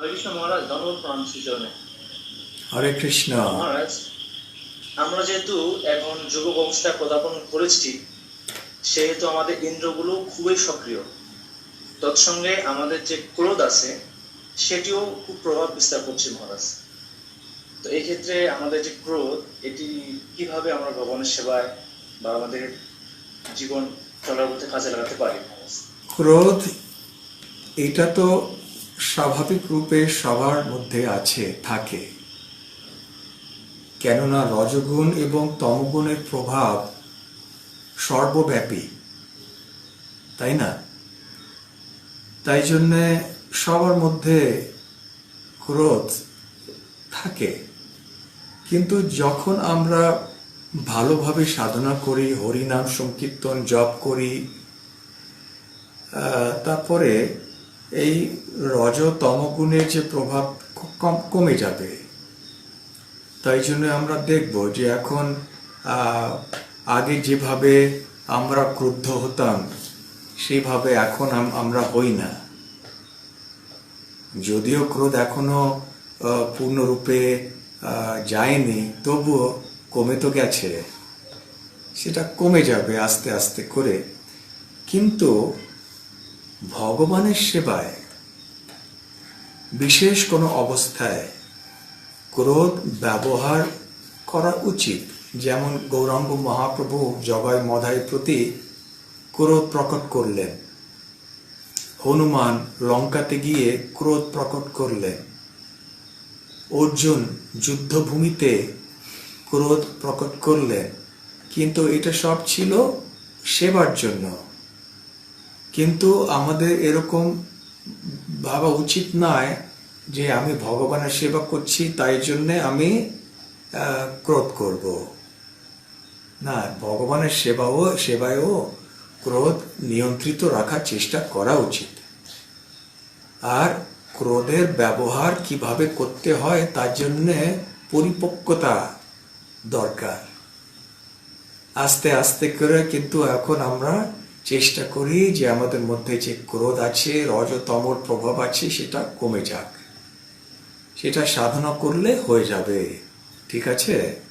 হরে কৃষ্ণ মহারাজ ধন্যবাদ প্রণাম শ্রীচরণে হরে কৃষ্ণ। মহারাজ আমরা যেহেতু এখন যুগ অবস্থা প্রদাপন করেছি সেহেতু আমাদের ইন্দ্রগুলো খুবই সক্রিয়। তৎসঙ্গে আমাদের যে ক্রোধ আছে সেটিও খুব প্রভাব বিস্তার করছে মহারাজ। তো এই ক্ষেত্রে আমাদের যে ক্রোধ এটি কীভাবে আমরা ভগবানের সেবায় বা আমাদের জীবন চলার মধ্যে কাজে লাগাতে পারি ক্রোধ এটা তো স্বাভাবিক রূপে সবার মধ্যে আছে, থাকে। কেননা রজগুণ এবং তমগুণের প্রভাব সর্বব্যাপী, তাই না? তাই জন্যে সবার মধ্যে ক্রোধ থাকে। কিন্তু যখন আমরা ভালোভাবে সাধনা করি, হরিনাম সংকীর্তন জপ করি তারপরে এই রজ তমগুণের যে প্রভাব খুব কম, কমে যাবে। তাই জন্য আমরা দেখব যে এখন আগে যেভাবে আমরা ক্রুদ্ধ হতাম সেইভাবে এখন আমরা হই না। যদিও ক্রোধ এখনও পূর্ণরূপে যায়নি, তবুও কমে তো গেছে। সেটা কমে যাবে আস্তে আস্তে করে। কিন্তু ভগবানের সেবায়, বিশেষ কোনো অবস্থায় ক্রোধ ব্যবহার করা উচিত। যেমন গৌরাঙ্গ মহাপ্রভু জগায় মধায় প্রতি ক্রোধ প্রকট করলেন। হনুমান লঙ্কাতে গিয়ে ক্রোধ প্রকট করলেন। অর্জুন যুদ্ধভূমিতে ক্রোধ প্রকট করলেন। কিন্তু এটা সব ছিল সেবার জন্য। কিন্তু আমাদের এরকম ভাবা উচিত নয় যে আমি ভগবানের সেবা করছি, তাই জন্যে আমি ক্রোধ করব। না, ভগবানের সেবাও, সেবায়ও ক্রোধ নিয়ন্ত্রিত রাখার চেষ্টা করা উচিত। আর ক্রোধের ব্যবহার কীভাবে করতে হয়, তার জন্যে পরিপক্কতা দরকার। আস্তে আস্তে করে কিন্তু এখন আমরা চেষ্টা করি যে আমাদের মধ্যে যে ক্রোধ আছে, রজতমর প্রভাব আছে, সেটা কমে যাক। সেটা সাধনা করলে হয়ে যাবে। ঠিক আছে?